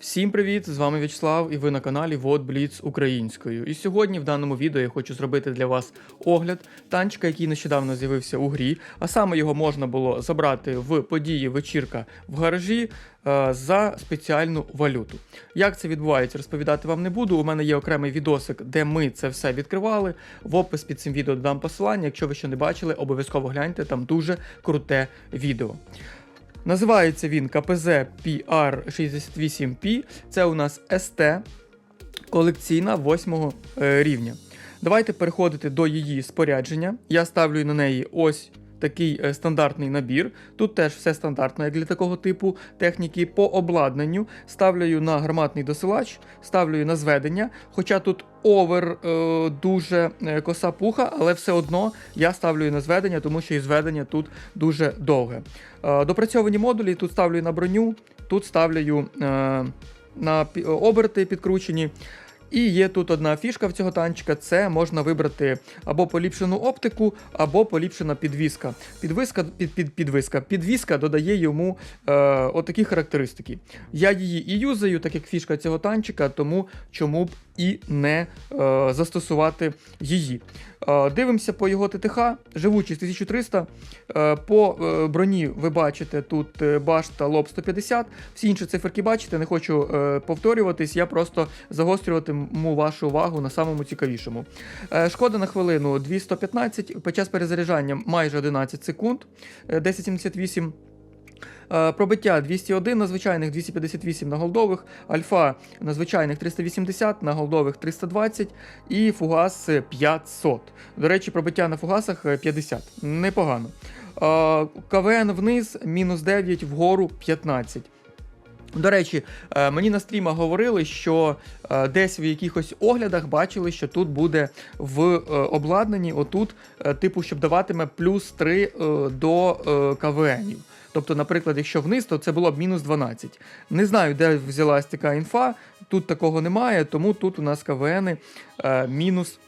Всім привіт! З вами В'ячеслав і ви на каналі Вот Бліц українською. І сьогодні в даному відео я хочу зробити для вас огляд танчика, який нещодавно з'явився у грі, а саме його можна було забрати в події вечірка в гаражі е, за спеціальну валюту. Як це відбувається, розповідати вам не буду. У мене є окремий відосик, де ми це все відкривали. В опис під цим відео додам посилання. Якщо ви ще не бачили, обов'язково гляньте, там дуже круте відео. Називається він КПЗ PR68P. Це у нас СТ колекційна 8 рівня. Давайте переходити до її спорядження. Я ставлю на неї ось такий е, стандартний набір. Тут теж все стандартно, як для такого типу техніки. По обладнанню ставлю на гарматний досилач, ставлю на зведення. Хоча тут овер е, дуже е, коса пуха, але все одно я ставлю на зведення, тому що і зведення тут дуже довге. Е, допрацьовані модулі тут ставлю на броню, тут ставлю е, на оберти підкручені. І є тут одна фішка в цього танчика: це можна вибрати або поліпшену оптику, або поліпшена підвіска. Підвіска під, під, підвіска. Підвіска додає йому е, отакі характеристики. Я її і юзаю, так як фішка цього танчика, тому чому б і не е, застосувати її. Е, дивимося по його ТТХ, живучість 1300. Е, по е, броні ви бачите тут башта лоб 150. Всі інші циферки бачите, не хочу повторюватись, я просто загострюватиму вашу увагу на самому цікавішому. Шкода на хвилину 215, під час перезаряджання майже 11 секунд, е, 1078. Е, Пробиття 201 на звичайних 258 на голдових, альфа на звичайних 380, на голдових 320 і фугас е, 500. До речі, пробиття на фугасах е, 50. Непогано. Е, КВН вниз, мінус 9, вгору 15. До речі, е, мені на стрімах говорили, що е, десь в якихось оглядах бачили, що тут буде в е, обладнанні, отут, е, типу, щоб даватиме плюс 3 е, до е, КВНів. Тобто, наприклад, якщо вниз, то це було б мінус 12. Не знаю, де взялась така інфа, тут такого немає, тому тут у нас КВНи е, мінус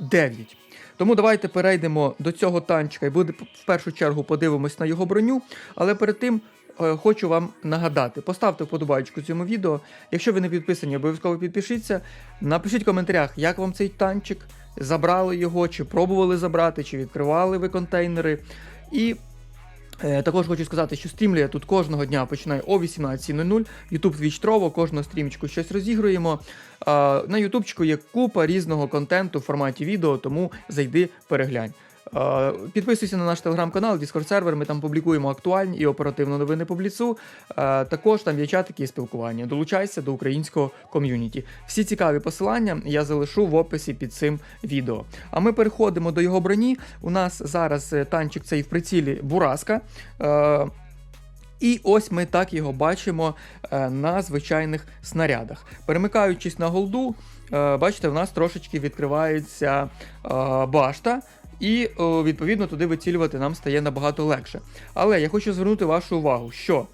9. Тому давайте перейдемо до цього танчика і буде в першу чергу подивимось на його броню. Але перед тим е, хочу вам нагадати: поставте вподобайку цьому відео. Якщо ви не підписані, обов'язково підпишіться. Напишіть в коментарях, як вам цей танчик, забрали його, чи пробували забрати, чи відкривали ви контейнери. І Також хочу сказати, що стрімлю я тут кожного дня починаю о 18.00. Ютуб Twitch Trovo, кожного стрімчику щось розігруємо. На ютубчику є купа різного контенту в форматі відео, тому зайди, переглянь. Підписуйся на наш телеграм-канал, Discord сервер. Ми там публікуємо актуальні і оперативно новини по бліцу. Також там є чатики і спілкування. Долучайся до українського ком'юніті. Всі цікаві посилання я залишу в описі під цим відео. А ми переходимо до його броні. У нас зараз е, танчик цей в прицілі Бураска. І ось ми так його бачимо е, на звичайних снарядах. Перемикаючись на голду, е, бачите, в нас трошечки відкривається башта. І е, відповідно туди вицілювати нам стає набагато легше. Але я хочу звернути вашу увагу, що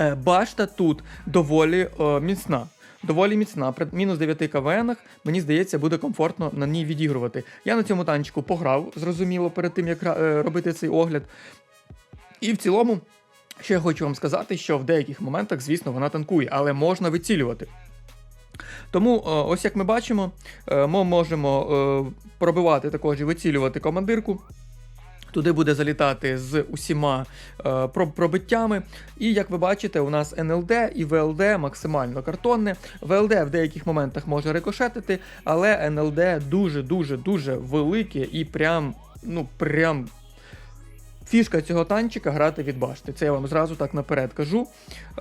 е, башта тут доволі е, міцна. Доволі міцна. При мінус 9 КВНах, мені здається, буде комфортно на ній відігрувати. Я на цьому танчику пограв, зрозуміло, перед тим як робити цей огляд. І в цілому, ще я хочу вам сказати, що в деяких моментах, звісно, вона танкує, але можна вицілювати. Тому, е, ось як ми бачимо, е, ми можемо е, пробивати також і вицілювати командирку. Туди буде залітати з усіма е, проб- пробиттями. І як ви бачите, у нас НЛД і ВЛД максимально картонне. ВЛД в деяких моментах може рикошетити, але НЛД дуже-дуже дуже велике і прям, ну прям. Фішка цього танчика грати від башти. Це я вам зразу так наперед кажу.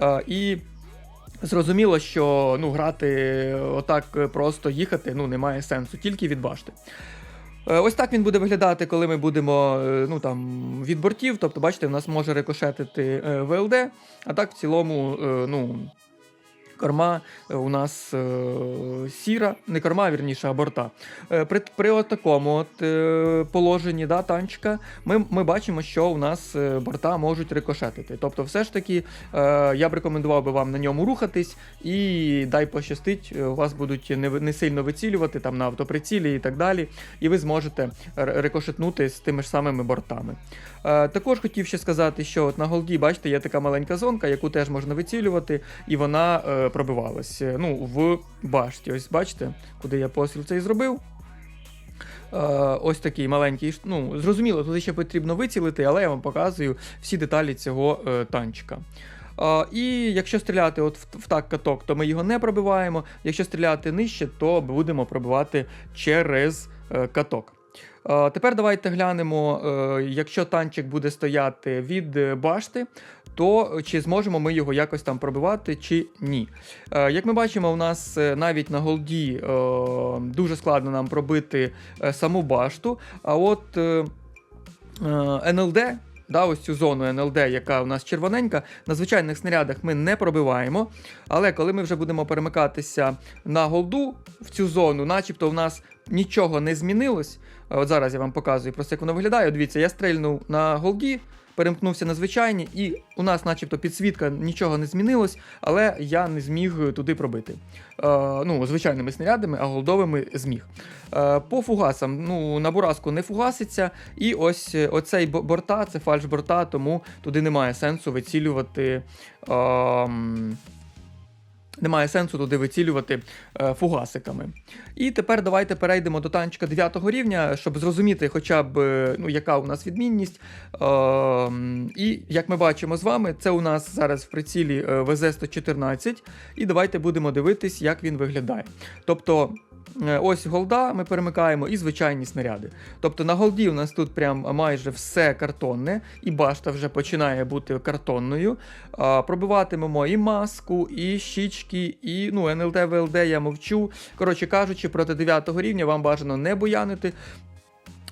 Е, і зрозуміло, що ну, грати отак е, просто їхати ну, немає сенсу, тільки від башти. Е, Ось так він буде виглядати, коли ми будемо е, ну, там, від бортів. Тобто, бачите, в нас може рикошетити е, ВЛД, а так в цілому, е, ну. Корма е, у нас е, сіра, не корма, а вірніше, а борта. Е, при, при от такому от, положенні да, танчика ми, ми бачимо, що у нас борта можуть рикошетити. Тобто, все ж таки, я б рекомендував би вам на ньому рухатись, і дай пощастить, вас будуть не, не сильно вицілювати там на автоприцілі і так далі, і ви зможете рикошетнути з тими ж самими бортами. Е, також хотів ще сказати, що от на голді, бачите, є така маленька зонка, яку теж можна вицілювати, і вона е, пробивалась. е, Ну, в башті. Ось бачите, куди я постріл цей зробив. Ось такий маленький. Ну, зрозуміло, тут ще потрібно вицілити, але я вам показую всі деталі цього танчика. І якщо стріляти от в, так каток, то ми його не пробиваємо. Якщо стріляти нижче, то будемо пробивати через каток. Е, Тепер давайте глянемо, е, якщо танчик буде стояти від башти, то чи зможемо ми його якось там пробивати чи ні. Е, Як ми бачимо, у нас навіть на голді дуже складно нам пробити саму башту. А от НЛД, да, ось цю зону НЛД, яка у нас червоненька, на звичайних снарядах ми не пробиваємо. Але коли ми вже будемо перемикатися на голду в цю зону, начебто в нас нічого не змінилось. Е, От зараз я вам показую просто, як воно виглядає. Дивіться, я стрельнув на голді, перемкнувся на звичайні, і у нас, начебто, підсвітка нічого не змінилось, але я не зміг туди пробити. Е, ну, звичайними снарядами, а голдовими зміг. Е, по фугасам, ну, на буразку не фугаситься, і ось е, оцей борта, це фальш борта, тому туди немає сенсу вицілювати. ем, немає сенсу туди вицілювати е, фугасиками. І тепер давайте перейдемо до танчика 9 рівня, щоб зрозуміти, хоча б е, ну, яка у нас відмінність. Ем, і як ми бачимо з вами, це у нас зараз в прицілі е, ВЗ-114. І давайте будемо дивитись, як він виглядає. Тобто. Е, Ось голда, ми перемикаємо і звичайні снаряди. Тобто на голді у нас тут прям майже все картонне, і башта вже починає бути картонною. Пробиватимемо і маску, і щічки, і ну, НЛД, ВЛД я мовчу. Коротше кажучи, проти 9 рівня вам бажано не боянити.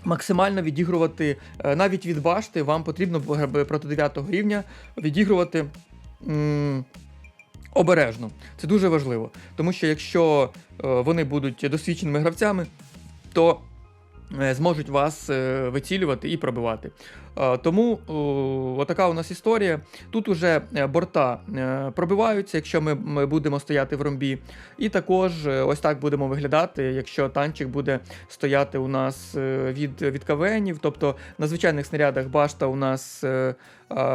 Максимально відігрувати е, навіть від башти, вам потрібно проти 9 рівня відігрувати обережно. Це дуже важливо. Тому що якщо е, вони будуть досвідченими гравцями, то е, зможуть вас е, вицілювати і пробивати. Е, Тому отака у нас історія. Тут уже е, борта е, пробиваються, якщо ми, ми будемо стояти в ромбі. І також ось так будемо виглядати, якщо танчик буде стояти у нас від, від КВНів. Тобто на звичайних снарядах башта у нас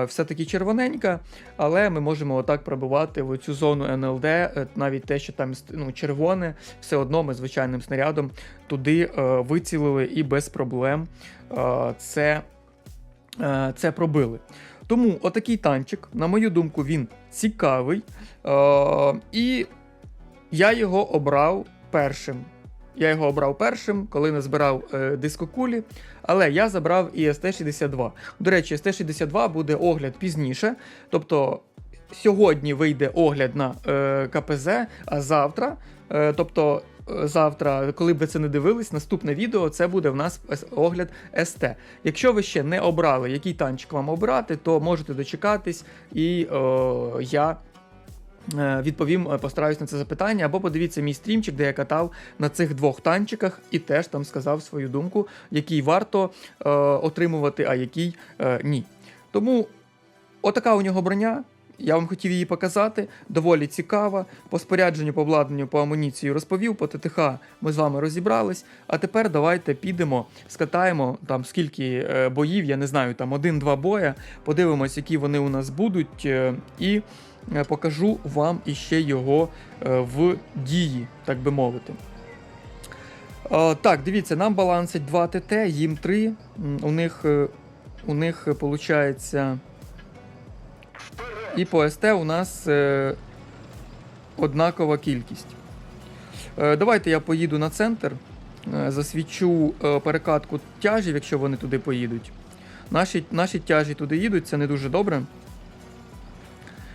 все-таки червоненька, але ми можемо отак пробивати в цю зону НЛД, навіть те, що там ну, червоне, все одно ми звичайним снарядом туди вицілили і без проблем це, це пробили. Тому отакий танчик, на мою думку, він цікавий. Е, і я його обрав першим. Я його обрав першим, коли не збирав е, дискокулі, але я забрав і СТ-62. До речі, СТ-62 буде огляд пізніше. Тобто сьогодні вийде огляд на е, КПЗ, а завтра, е, тобто е, завтра, коли б ви це не дивились, наступне відео це буде в нас огляд СТ. Якщо ви ще не обрали, який танчик вам обрати, то можете дочекатись, і е, я е, відповім, е, постараюсь на це запитання, або подивіться мій стрімчик, де я катав на цих двох танчиках і теж там сказав свою думку, який варто е, отримувати, а який е, ні. Тому отака у нього броня. Я вам хотів її показати, доволі цікава. По спорядженню, по обладнанню, по амуніції розповів, по ТТХ ми з вами розібрались. А тепер давайте підемо, скатаємо там скільки е, боїв, я не знаю, там один-два боя, подивимось, які вони у нас будуть, е, і е, покажу вам іще його в дії, так би мовити. Так, дивіться, нам балансить 2 ТТ, їм 3. У них, у них виходить. І по СТ у нас е, однакова кількість. Е, давайте я поїду на центр, е, засвічу е, перекатку тяжів, якщо вони туди поїдуть. Наші, наші тяжі туди їдуть, це не дуже добре.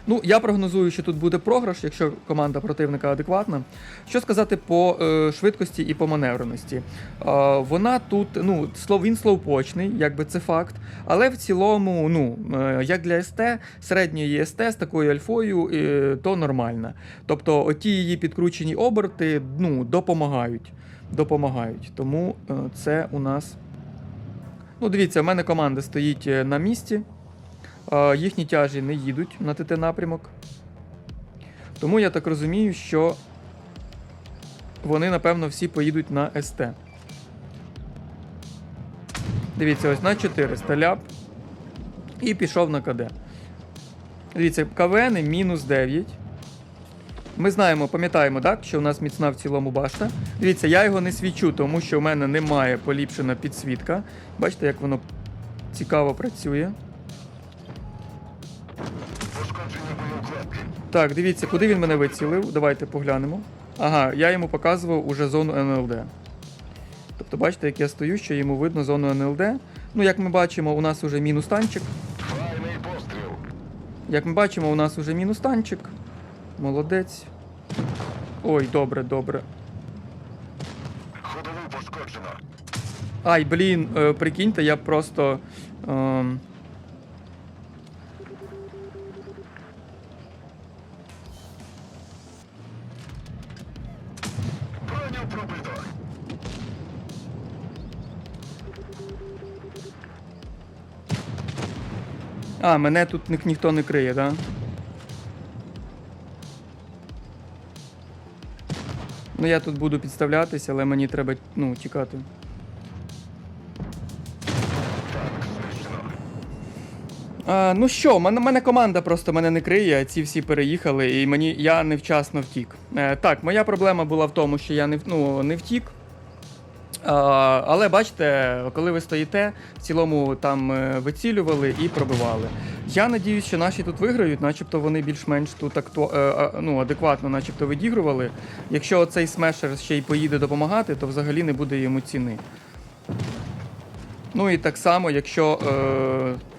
Ну, я прогнозую, що тут буде програш, якщо команда противника адекватна. Що сказати по е, швидкості і по маневреності? Е, вона тут, ну, він слоупочний, якби це факт. Але в цілому, ну, е, як для СТ, середньої СТ з такою альфою, е, то нормальна. Тобто, оті її підкручені оберти ну, допомагають. Допомагають. Тому е, це у нас. Ну, дивіться, в мене команда стоїть е, на місці. Їхні тяжі не їдуть на ТТ напрямок. Тому я так розумію, що вони, напевно, всі поїдуть на СТ. Дивіться, ось на 400 ляп. І пішов на КД. Дивіться, КВН мінус 9. Ми знаємо, пам'ятаємо, так, що у нас міцна в цілому башта. Дивіться, я його не свічу, тому що в мене немає поліпшена підсвітка. Бачите, як воно цікаво працює. Так, дивіться, куди він мене вицілив. Давайте поглянемо. Ага, я йому показував уже зону НЛД. Тобто, бачите, як я стою, що йому видно зону НЛД. Ну, як ми бачимо, у нас уже мінус танчик. Файний постріл. Як ми бачимо, у нас уже мінус танчик. Молодець. Ой, добре, добре. Ходову пошкоджено. Ай, блін, е, прикиньте, я просто. ем, А, мене тут ні- ніхто не криє, так? Да? Ну я тут буду підставлятися, але мені треба ну, тікати. А, ну що, мене, мене команда просто мене не криє, ці всі переїхали, і мені я невчасно втік. Е, так, моя проблема була в тому, що я не, ну, не втік. Але бачите, коли ви стоїте, в цілому там е, вицілювали і пробивали. Я надіюсь, що наші тут виграють, начебто вони більш-менш тут акту... е, ну, адекватно начебто відігрували. Якщо цей смешер ще й поїде допомагати, то взагалі не буде йому ціни. Ну і так само, якщо. Е...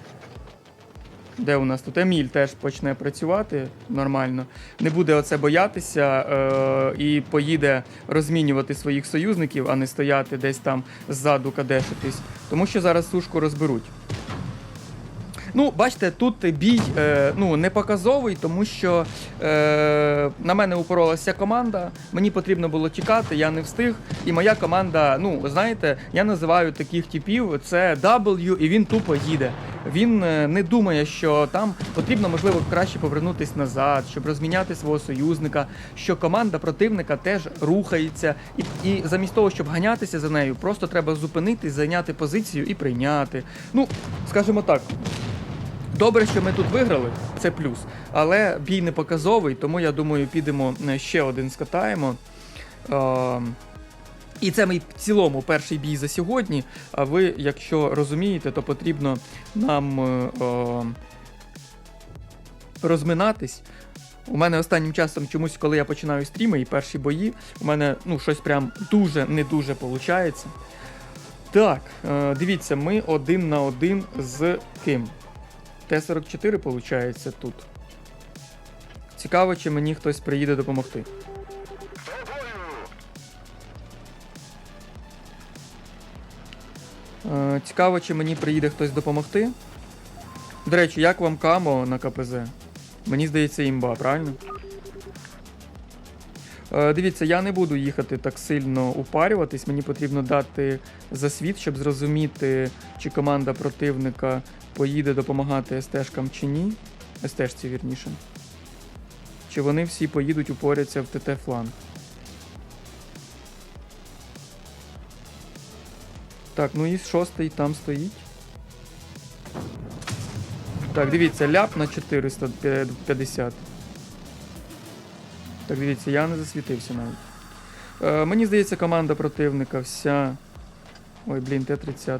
Де у нас тут Еміль теж почне працювати нормально. Не буде оце боятися е, і поїде розмінювати своїх союзників, а не стояти десь там ззаду кадешитись. Тому що зараз сушку розберуть. Ну, бачите, тут бій е, ну, не показовий, тому що е, на мене упоролася команда. Мені потрібно було тікати, я не встиг. І моя команда, ну, знаєте, я називаю таких типів це W, і він тупо їде. Він е, не думає, що там потрібно, можливо, краще повернутись назад, щоб розміняти свого союзника, що команда противника теж рухається. І, і замість того, щоб ганятися за нею, просто треба зупинитись, зайняти позицію і прийняти. Ну, скажімо так. Добре, що ми тут виграли, це плюс. Але бій не показовий, тому я думаю, підемо е, ще один скатаємо. І це мій в цілому перший бій за сьогодні. А ви, якщо розумієте, то потрібно нам е, е, розминатись. У мене останнім часом чомусь, коли я починаю стріми і перші бої, у мене ну, щось прям дуже не дуже виходить. Так, е, дивіться, ми один на один з ким? Т-44 виходить тут. Цікаво, чи мені хтось приїде допомогти. Цікаво, чи мені приїде хтось допомогти. До речі, як вам камо на КПЗ? Мені здається, імба, правильно? Е, дивіться, я не буду їхати так сильно упарюватись. Мені потрібно дати засвіт, щоб зрозуміти, чи команда противника поїде допомагати СТшкам чи ні. СТшці, вірніше. Чи вони всі поїдуть упоряться в ТТ Так, ну і шостий там стоїть. Так, дивіться, ляп на 450. Так, дивіться, я не засвітився навіть. Е, мені здається, команда противника вся. Ой, блін, Т-30.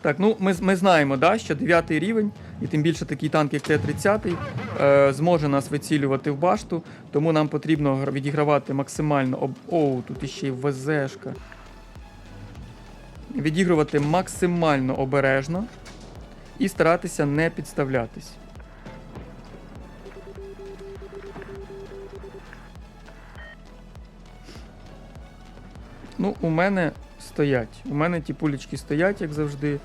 Так, ну ми, ми знаємо, да, що 9 рівень, і тим більше такий танк, як Т-30, е, зможе нас вицілювати в башту, тому нам потрібно відігравати максимально. Об... Оу, тут іще й ВЗшка. Відігрувати максимально обережно і старатися не підставлятись. Ну, у мене стоять. У мене ті пулечки стоять, як завжди.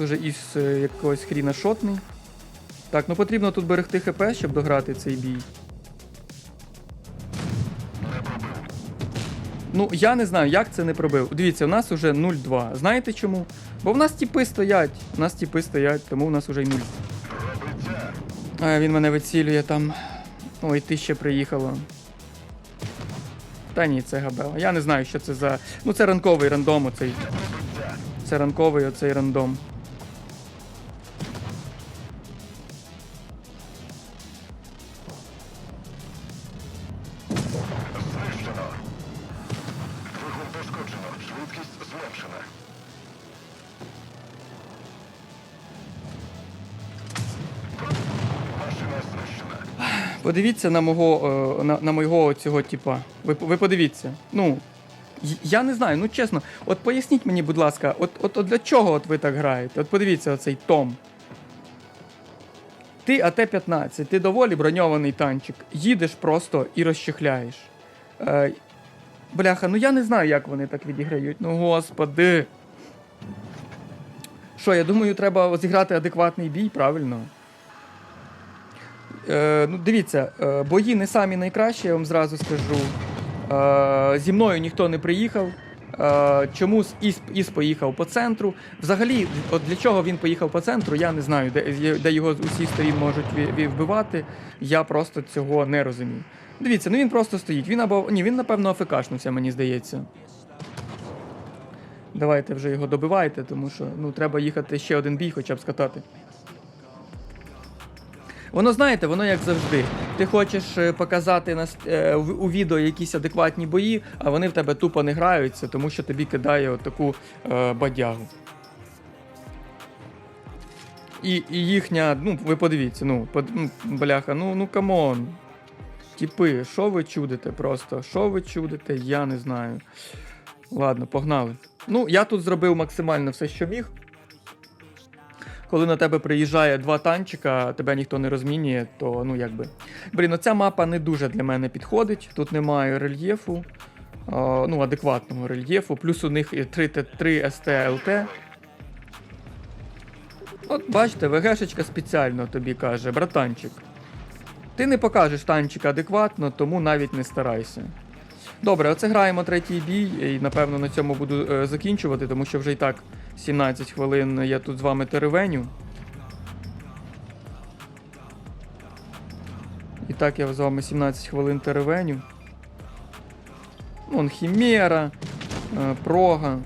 Нас уже із е, якогось хріна шотний. Так, ну потрібно тут берегти ХП, щоб дограти цей бій. Ну, я не знаю, як це не пробив. Дивіться, у нас уже 0-2. Знаєте чому? Бо в нас тіпи стоять. У нас тіпи стоять, тому у нас уже й 0. А, він мене вицілює там. Ой, ти ще приїхало. Та ні, це габела. Я не знаю, що це за. Ну, це ранковий рандом, оцей. Це ранковий оцей рандом. Подивіться на мого, е, на, на мого цього типа. Ви, ви подивіться. Ну, я не знаю, ну чесно, от поясніть мені, будь ласка, от, от, от для чого от ви так граєте? От подивіться оцей Том. Ти АТ-15, ти доволі броньований танчик. Їдеш просто і розчехляєш. Е, бляха, ну я не знаю, як вони так відіграють. Ну господи. Що, я думаю, треба зіграти адекватний бій, правильно? Е, ну, дивіться, е, бої не самі найкращі, я вам зразу скажу. Е, зі мною ніхто не приїхав. Чомусь Іс, Іс поїхав по центру. Взагалі, от для чого він поїхав по центру, я не знаю, де, де його з усіх сторін можуть вбивати. Я просто цього не розумію. Дивіться, ну він просто стоїть. Він або. Ні, він, напевно, АФКшнувся, мені здається. Давайте вже його добивайте, тому що ну, треба їхати ще один бій, хоча б скатати. Воно знаєте, воно як завжди. Ти хочеш е, показати на, е, у відео якісь адекватні бої, а вони в тебе тупо не граються, тому що тобі кидає таку е, бадягу. І, і їхня, ну, ви подивіться, ну, под, ну бляха, ну, ну камон. Тіпи, що ви чудите просто? Що ви чудите, я не знаю. Ладно, погнали. Ну, я тут зробив максимально все, що міг. Коли на тебе приїжджає два танчика, тебе ніхто не розмінює, то ну якби. Блін, оця мапа не дуже для мене підходить. Тут немає рельєфу, ну, адекватного рельєфу. Плюс у них 3, 3 СТ-ЛТ. От бачите, ВГшечка спеціально тобі каже, братанчик. Ти не покажеш танчика адекватно, тому навіть не старайся. Добре, оце граємо третій бій, і напевно на цьому буду е, закінчувати, тому що вже і так 17 хвилин я тут з вами теревеню. І так я з вами 17 хвилин теревеню. Вон Хімера, е, Прога.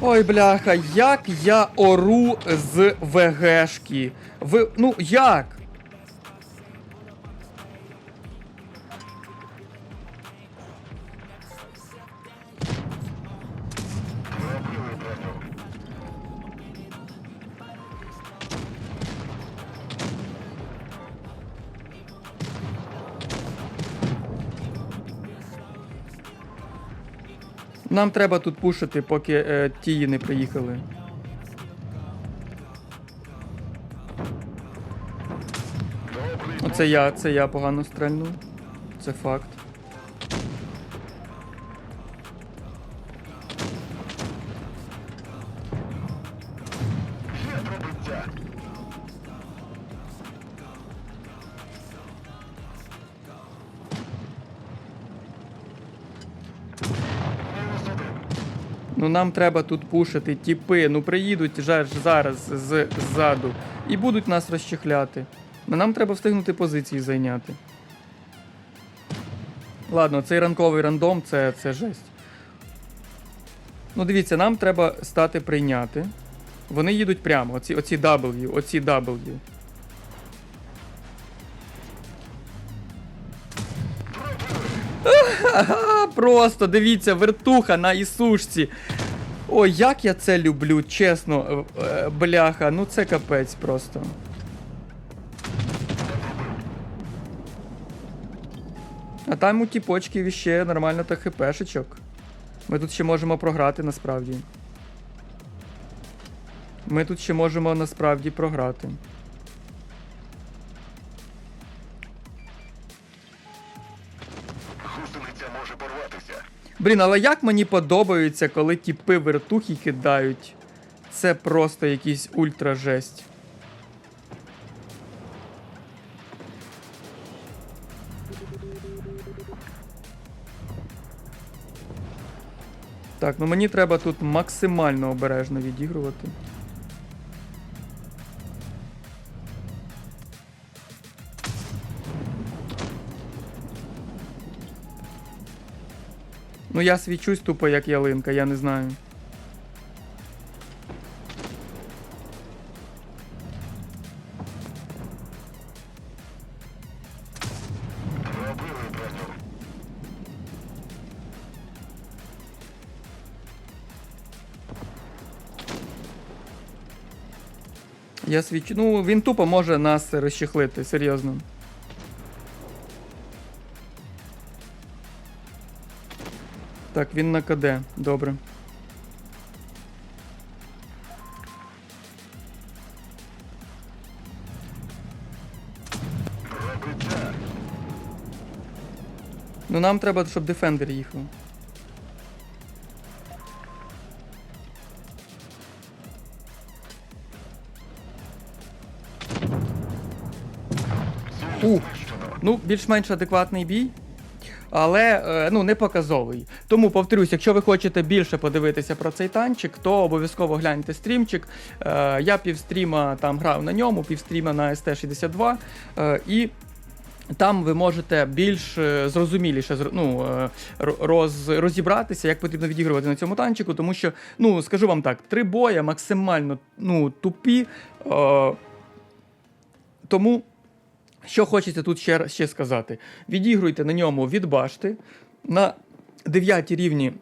Ой, бляха, як я ору з ВГшки. Ви. Ну як? Нам треба тут пушити, поки е, тії не приїхали. Оце я, це я погано стрельнув. Це факт. Ну нам треба тут пушити тіпи. Ну приїдуть же зараз ззаду і будуть нас розчехляти. Ну, Нам треба встигнути позиції зайняти. Ладно, цей ранковий рандом це, це жесть. Ну, дивіться, нам треба стати прийняти. Вони їдуть прямо, оці, оці W, оці W. Просто дивіться, вертуха на Ісушці. Ой, як я це люблю, чесно, е, е, бляха, ну це капець просто. А там у тіпочків ще нормально та хпшечок. Ми тут ще можемо програти насправді. Ми тут ще можемо насправді програти. Блін, але як мені подобається, коли тіпи вертухи кидають. Це просто якийсь ультра жесть. Так, ну мені треба тут максимально обережно відігрувати. Ну я свічусь тупо як ялинка, я не знаю. Я свічу. Ну, він тупо може нас розчехлити, серйозно. Так, він на КД, добре. Ну нам треба, щоб дефендер їхав. Знищено. Ну, більш-менш адекватний бій, але е, ну, не показовий. Тому повторюсь, якщо ви хочете більше подивитися про цей танчик, то обов'язково гляньте стрімчик. Е, я півстріма там грав на ньому, півстріма на ST62. Е, і там ви можете більш зрозуміліше ну, роз, розібратися, як потрібно відігрувати на цьому танчику, тому що, ну, скажу вам так, три боя максимально ну, тупі. Тому що хочеться тут ще, ще сказати: відігруйте на ньому від башти, на 9 рівні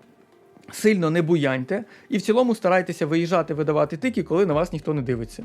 сильно не буяньте, і в цілому старайтеся виїжджати, видавати тики, коли на вас ніхто не дивиться.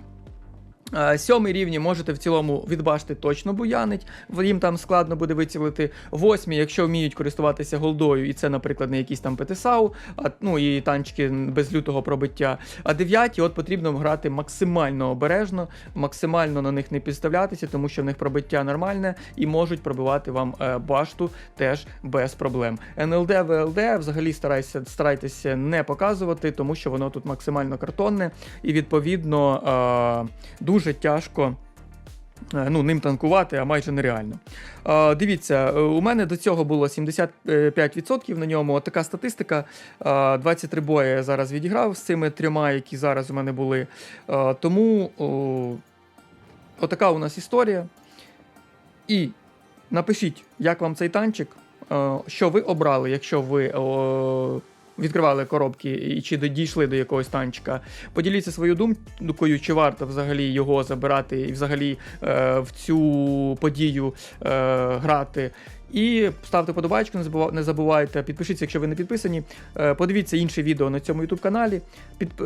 Е, Сьомий рівні можете в цілому від башти точно буянить, їм там складно буде вицілити. Восьмі, якщо вміють користуватися голдою, і це, наприклад, не якийсь там ПТСАУ, а, ну і танчики без лютого пробиття. А дев'яті, от потрібно грати максимально обережно, максимально на них не підставлятися, тому що в них пробиття нормальне і можуть пробивати вам е, башту теж без проблем. НЛД, ВЛД взагалі старайся, старайтеся не показувати, тому що воно тут максимально картонне і відповідно е, дуже тяжко. е, Ну, ним танкувати, а майже нереально. Е, дивіться, е, у мене до цього було 75% на ньому. От така статистика. Е, 23 бої я зараз відіграв з цими трьома, які зараз у мене були. Е, тому о, отака у нас історія. І напишіть, як вам цей танчик, е, що ви обрали, якщо ви о, відкривали коробки і чи дійшли до якогось танчика. Поділіться свою думкою, чи варто взагалі його забирати і взагалі е, в цю подію е, грати. І ставте подобайку, не забувайте, підпишіться, якщо ви не підписані. Е, Подивіться інші відео на цьому YouTube каналі.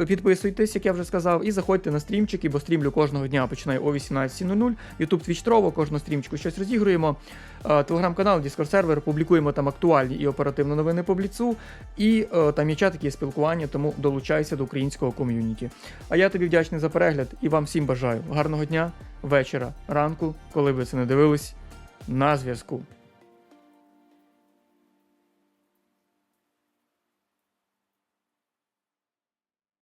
Підписуйтесь, як я вже сказав, і заходьте на стрімчики, бо стрімлю кожного дня починаю о 18.00. YouTube Twitch Trovo, кожного стрімчику щось розігруємо. Телеграм-канал, Discord сервер, публікуємо там актуальні і оперативно новини по бліцу. І е, там є чатики, є спілкування, тому долучайся до українського ком'юніті. А я тобі вдячний за перегляд і вам всім бажаю гарного дня, вечора, ранку, коли ви це не дивились. На зв'язку.